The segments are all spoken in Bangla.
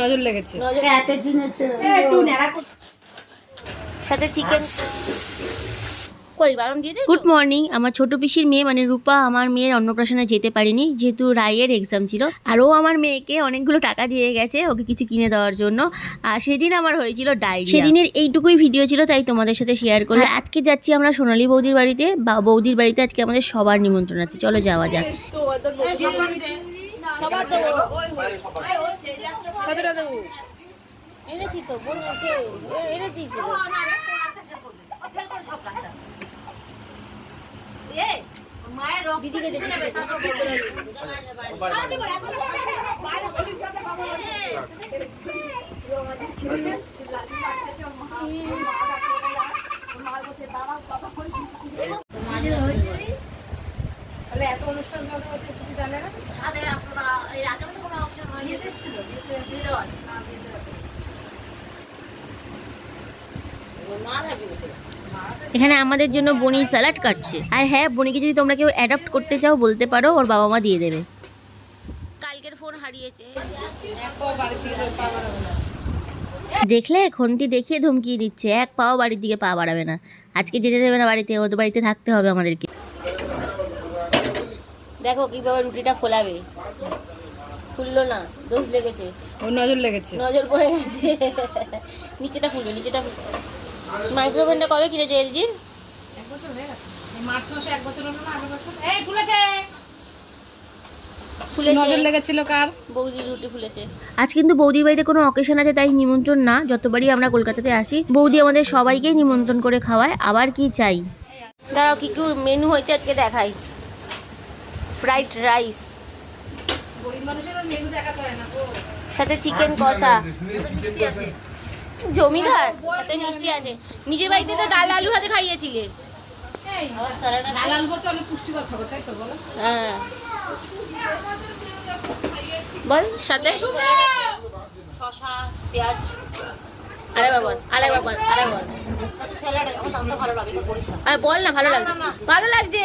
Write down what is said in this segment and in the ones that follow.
নজর লেগেছে। সাথে চিকেন গুড মর্নিং আমার ছোট পিসির মেয়ে মানে রূপা আমার মেয়ের অন্নপ্রাশনে যেতে পারিনি যেহেতু রায়ের এক্সাম ছিল। আর ও আমার মেয়েকে অনেকগুলো টাকা দিয়ে গেছে ওকে কিছু কিনে দেওয়ার জন্য। আর সেদিন আমার হয়েছিল ডায়রিয়া সেদিনের এইটুকুই ভিডিও ছিল তাই তোমাদের সাথে শেয়ার করলাম। আজকে যাচ্ছি আমরা সোনালী বৌদির বাড়িতে। বা বৌদির বাড়িতে আজকে আমাদের সবার নিমন্ত্রণ আছে। চলো যাওয়া যাক। এনেছি তো বোনকে এনে দিয়েছি তো। দিদিকে এত অনুষ্ঠান জানে না? এখানে আমাদের জন্য বনি স্যালাড কাটছে। আর হ্যাঁ বনিকে যদি তোমরা কেউ অ্যাডাপ্ট করতে চাও, বলতে পারো, ওর বাবা মা দিয়ে দেবে। কালকের ফোন হারিয়েছে। দেখলে, খন্তি দেখিয়ে ধমকিয়ে দিচ্ছে, এক পাও বাড়ির দিকে পা বাড়াবে না। আজকে যেতে দেবে না বাড়িতে, ওদের বাড়িতে থাকতে হবে আমাদেরকে। দেখো কীভাবে রুটিটা ফোলাবে। ফুললো না দোষ লেগেছে। ওর নজর লেগেছে? নজর পড়ে গেছে। নিচেটা ফুলবে নিচেটা মাইক্রোওভেনটা কবে কিনেছে এলজির এক বছর হয়ে গেছে। মার্চ মাসে এক বছর হলো না আগের বছর। এই খুলেছে! নজর লেগেছিল কার? বৌদির রুটি ফুলেছে আজ কিন্তু বৌদির বাড়িতে কোনো অকেশন আছে তাই নিমন্ত্রণ না। যতবারই আমরা কলকাতাতে আসি বৌদি আমাদের সবাইকেই নিমন্ত্রণ করে খাওয়ায়। আবার কি চাই? দাঁড়াও কি কি মেনু হয়েছে আজকে দেখাই। ফ্রাইড রাইস গরিব মানুষের মেনু দেখাতে হয় না গো সাথে চিকেন কষা। জমিদার? সাথে মিষ্টি আছে। নিজের বাড়িতে তো ডাল আলু হাতে খাইয়েছিলে। হ্যাঁ। বল সাথে? শশা পেঁয়াজ। আরে বাবা আরে বাবা আরে বাবা। আরে বল না ভালো লাগছে। ভালো লাগছে।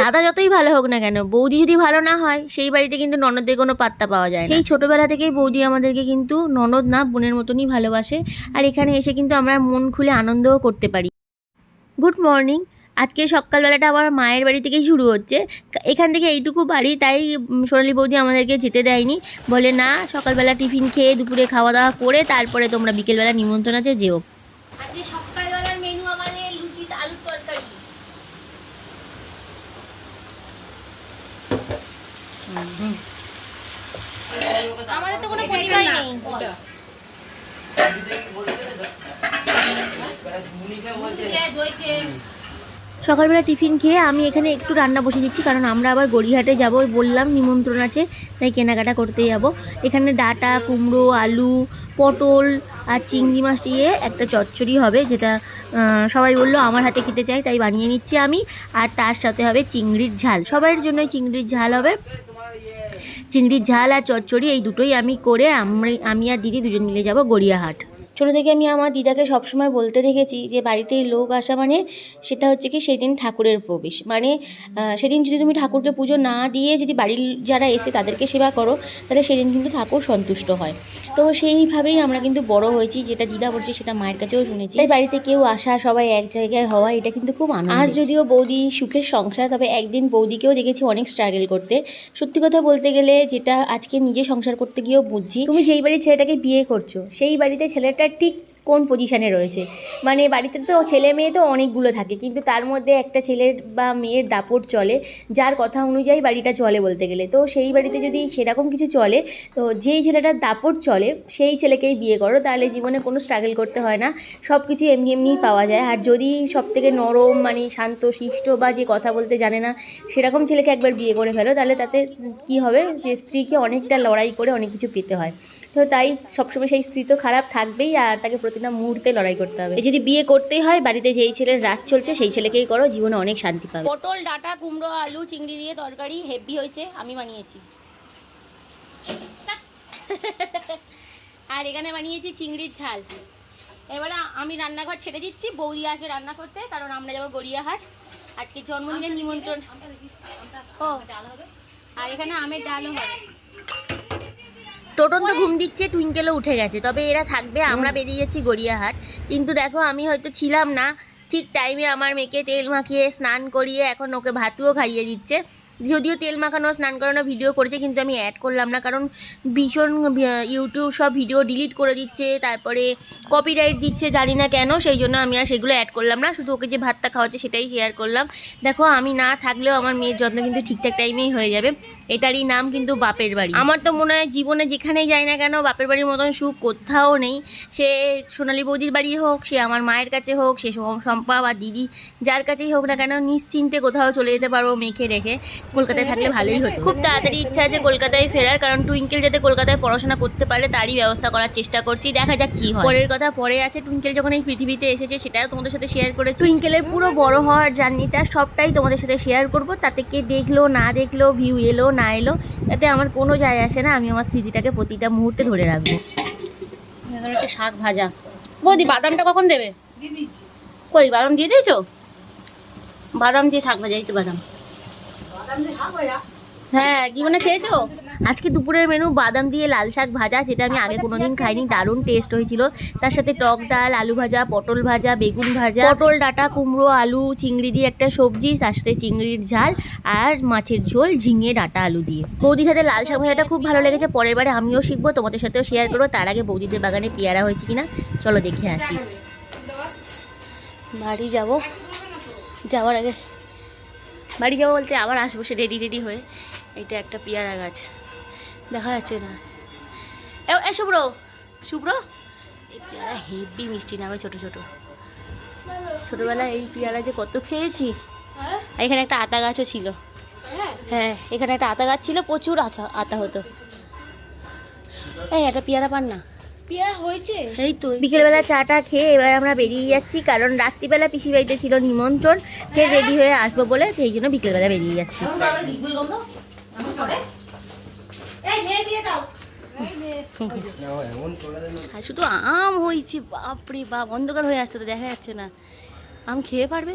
দাদা যতই ভালো হোক না কেন বৌদি যদি ভালো না হয় সেই বাড়িতে কিন্তু ননদের কোনো পাত্তা পাওয়া যায় না। সেই ছোটবেলা থেকেই বৌদি আমাদেরকে কিন্তু ননদ না বোনের মতনই ভালোবাসে। আর এখানে এসে কিন্তু আমরা মন খুলে আনন্দও করতে পারি। Good morning. আজকে সকালবেলাটা আমার মায়ের বাড়ি থেকেই শুরু হচ্ছে। এখান থেকে এইটুকু বাড়ি তাই সোনালী বৌদি আমাদেরকে যেতে দেয়নি। বলে না সকালবেলা টিফিন খেয়ে দুপুরে খাওয়া দাওয়া করে তারপরে তোমরা বিকেলবেলা নিমন্ত্রণ আছে যেও। আজকে সকালবেলার মেনু আমাদের লুচি আলুর তরকারি আমাদের তো কোনো পরিবার নেই। সকালবেলা টিফিন খেয়ে আমি এখানে একটু রান্না বসে দিচ্ছি, কারণ আমরা আবার গড়িয়াহাটে যাব বললাম নিমন্ত্রণ আছে, তাই কেনাকাটা করতে যাব। এখানে ডাটা, কুমড়ো, আলু, পটল আর চিংড়ি মাছ দিয়ে একটা চচ্চড়ি হবে, যেটা সবাই বলল আমার হাতে খেতে চাই, তাই বানিয়ে নিচ্ছি আমি। আর তার সাথে হবে চিংড়ির ঝাল। সবার জন্যই চিংড়ির ঝাল হবে। চিংড়ির ঝাল আর চচ্চড়ি, এই দুটোই আমি করে আমি আমি আর দিদি দুজন মিলে যাব গড়িয়াহাট। ছোটো থেকে আমি আমার দিদাকে সবসময় বলতে দেখেছি যে বাড়িতে লোক আসা মানে সেটা হচ্ছে কি সেদিন ঠাকুরের প্রবেশ। মানে সেদিন যদি তুমি ঠাকুরকে পুজো না দিয়ে যদি বাড়ির যারা এসে তাদেরকে সেবা করো তাহলে সেদিন কিন্তু ঠাকুর সন্তুষ্ট হয়। তো সেইভাবেই আমরা কিন্তু বড় হয়েছি যেটা দিদা বলছে সেটা মায়ের কাছেও শুনেছি। তাই বাড়িতে কেউ আসা সবাই এক জায়গায় হওয়া এটা কিন্তু খুব আনন্দ। আজ যদিও বৌদি সুখের সংসার তবে একদিন বৌদিকেও দেখেছি অনেক স্ট্রাগল করতে। সত্যি কথা বলতে গেলে যেটা আজকে নিজে সংসার করতে গিয়েও বুঝছি। তুমি যেই বাড়ির ছেলেটাকে বিয়ে করছ সেই বাড়িতে ছেলেটা ঠিক কোন পজিশনে রয়েছে? মানে বাড়িতে তো ছেলে মেয়ে তো অনেকগুলো থাকে, কিন্তু তার মধ্যে একটা ছেলের বা মেয়ের দাপট চলে, যার কথা অনুযায়ী বাড়িটা চলে বলতে গেলে। তো সেই বাড়িতে যদি সেরকম কিছু চলে, তো যেই ছেলেটার দাপট চলে, সেই ছেলেকেই বিয়ে করো, তাহলে জীবনে কোনো স্ট্রাগল করতে হয় না। সব কিছু এমনি এমনিই পাওয়া যায়। আর যদি সব থেকে নরম মানে শান্ত, শিষ্ট বা যে কথা বলতে জানে না, সেরকম ছেলেকে একবার বিয়ে করে ফেলো, তাহলে তাতে কি হবে? যে স্ত্রীকে অনেকটা লড়াই করে অনেক কিছু পেতে হয়। তো তাই সবসময় সেই স্ত্রী তো খারাপ থাকবেই আর তাকে প্রতিটা মুহূর্তে লড়াই করতে হবে। যদি বিয়ে করতেই হয় বাড়িতে যেই ছেলের রাত চলছে সেই ছেলেকেই করো জীবনে অনেক শান্তি পাবে। পটল ডাটা কুমড়ো আলু চিংড়ি দিয়ে তরকারি হেভি হয়েছে আমি বানিয়েছি। আর এখানে বানিয়েছি চিংড়ির ঝাল। এবারে আমি রান্নাঘর ছেড়ে দিচ্ছি বৌদি আসবে রান্না করতে কারণ আমরা যাব গড়িয়াহাট। আজকে জন্মদিনের নিমন্ত্রণ। ও আর এখানে আমের ডালও হবে। টোটন তো ঘুম দিচ্ছে টুইঙ্কেলও উঠে গেছে। তবে এরা থাকবে আমরা বেরিয়ে যাচ্ছি গড়িয়াহাট। কিন্তু দেখো আমি হয়তো ছিলাম না। ঠিক টাইমে আমার মেয়েকে তেল মাখিয়ে স্নান করিয়ে এখন ওকে ভাতুও খাইয়ে দিচ্ছে। যদিও তেল মাখানো স্নান করানো ভিডিও করেছে কিন্তু আমি অ্যাড করলাম না। কারণ ভীষণ ইউটিউব সব ভিডিও ডিলিট করে দিচ্ছে তারপরে কপিরাইট দিচ্ছে জানি না কেন। সেই জন্য আমি আর সেগুলো অ্যাড করলাম না। শুধু ওকে যে ভাতটা খাওয়াচ্ছে সেটাই শেয়ার করলাম। দেখো আমি না থাকলেও আমার মেয়ের যত্ন কিন্তু ঠিকঠাক টাইমেই হয়ে যাবে। এটারই নাম কিন্তু বাপের বাড়ি। আমার তো মনে হয় জীবনে যেখানেই যাই না কেন বাপের বাড়ির মতন সুখ কোথাও নেই। সে সোনালী বৌদির বাড়ি হোক সে আমার মায়ের কাছে হোক সে শম্পা বা দিদি যার কাছেই হোক না কেন নিশ্চিন্তে কোথাও চলে যেতে পারব মেখে রেখে। কলকাতায় থাকলে ভালোই হতো। খুব তাড়াতাড়ি ইচ্ছা আছে কলকাতায় ফেরার কারণ টুইঙ্কেল যাতে কলকাতায় পড়াশোনা করতে পারে তারই ব্যবস্থা করার চেষ্টা করছি। দেখা যাক কি হয়। পরের কথা পরে আছে টুইঙ্কেল যখন এই পৃথিবীতে এসেছে সেটাও তোমাদের সাথে শেয়ার করেছি। টুইঙ্কেলের পুরো বড় হওয়ার জার্নিটা সবটাই তোমাদের সাথে শেয়ার করব। তাতে কে দেখল না দেখল ভিউ এলো না এলো তাতে আমার কোনো যায় আসে না, আমি আমার স্মৃতিটাকে প্রতিটা মুহূর্তে ধরে রাখব। শাক ভাজা। বৌদি, বাদামটা কখন দেবে? কই, বাদাম দিয়ে দিয়েছ? বাদাম দিয়ে শাক ভাজা, এই তো বাদাম। বাদাম দিয়ে শাক যা হ্যাঁ জীবনে খেয়েছো? আজকে দুপুরের মেনু বাদাম দিয়ে লাল শাক ভাজা যেটা আমি আগে কোনোদিন খাইনি দারুণ টেস্ট হয়েছিল। তার সাথে টক ডাল আলু ভাজা পটল ভাজা বেগুন ভাজা পটল ডাটা কুমড়ো আলু চিংড়ি দিয়ে একটা সবজি তার সাথে চিংড়ির ঝাল আর মাছের ঝোল ঝিঙে ডাটা আলু দিয়ে। বৌদির সাথে লাল শাক ভাজাটা খুব ভালো লেগেছে পরের বারে আমিও শিখব তোমাদের সাথেও শেয়ার করব তার আগে বৌদিদের বাগানে পেয়ারা হয়েছে কিনা চলো দেখে আসি। বাড়ি যাব। যাওয়ার আগে বাড়ি যাব বলতে আবার আসব সে রেডি রেডি হয়ে। এটা একটা পেয়ারা গাছ। দেখা যাচ্ছে না। এ শুভ্র শুভ্র? এই পেয়ারা হেভি মিষ্টি নামে ছোট ছোট। ছোটবেলায় এই পেয়ারা যে কত খেয়েছি। এখানে একটা আতা গাছও ছিল। হ্যাঁ? এখানে একটা আতা গাছ ছিল প্রচুর আছা আতা হতো। এই একটা পেয়ারা পান না। পেয়ারা হয়েছে? এই তো। বিকেলবেলা চাটা খেয়ে এবার আমরা বেরিয়ে যাচ্ছি কারণ রাত্রিবেলা পিসি বাড়িতে ছিল নিমন্ত্রণ খেয়ে রেডি হয়ে আসব বলে সেই জন্য বিকেলবেলা বেরিয়ে যাচ্ছি। শুধু আম হয়েছে বাপরে বাপ অন্ধকার হয়ে আসছে তো দেখা যাচ্ছে না। আম খেয়ে পারবে?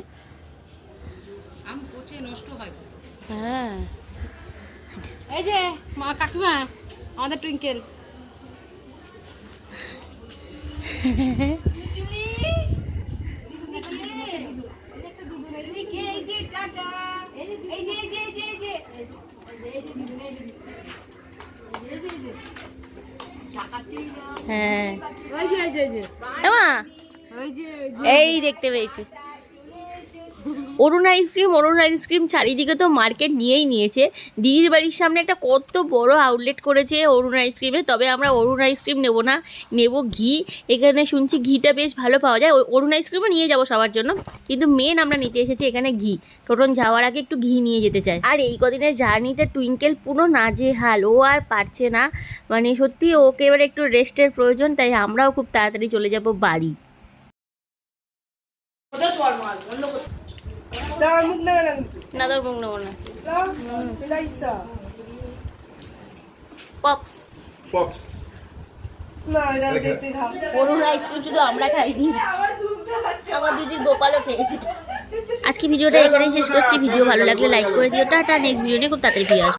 আম পচে নষ্ট হয় হ্যাঁ। এই যে মা কাকিমা আমাদের টুইঙ্কেল। হ্যাঁ যে ওই যে ওই যে এমা ওই যে এই দেখতে পেয়েছি অরুণ আইসক্রিম অরুণ আইসক্রিম চারিদিকে তো মার্কেট নিয়েই নিয়েছে। দিদির বাড়ির সামনে একটা কত বড় আউটলেট করেছে অরুণ আইসক্রিমে তবে আমরা অরুণ আইসক্রিম নেব না, নেব ঘি। এখানে শুনছি ঘিটা বেশ ভালো পাওয়া যায়। অরুণ আইসক্রিমও নিয়ে যাব সবার জন্য। কিন্তু মেন আমরা নিতে এসেছি এখানে ঘি। টোটন যাওয়ার আগে একটু ঘি নিয়ে যেতে চাই। আর এই কদিনের জার্নিতে টুইঙ্কেল পুরো নাজেহাল। ও আর পারছে না। মানে সত্যি ওকে এবার একটু রেস্টের প্রয়োজন, তাই আমরাও খুব তাড়াতাড়ি চলে যাব বাড়ি। দাঁড়া মুখ নেবে না কিন্তু। না মুখ নেব না। পপস। পপস। না এটা দেখতে খাও অরুণ আইসক্রিম শুধু আমরা খাইনি। আমার দিদি দিদির গোপালও খেয়েছে। আজকে ভিডিওটা এখানেই শেষ করছি। ভিডিও ভালো লাগলে লাইক করে দিও। টাটা নেক্সট ভিডিও নিয়ে খুব তাড়াতাড়ি ফিরে আসব।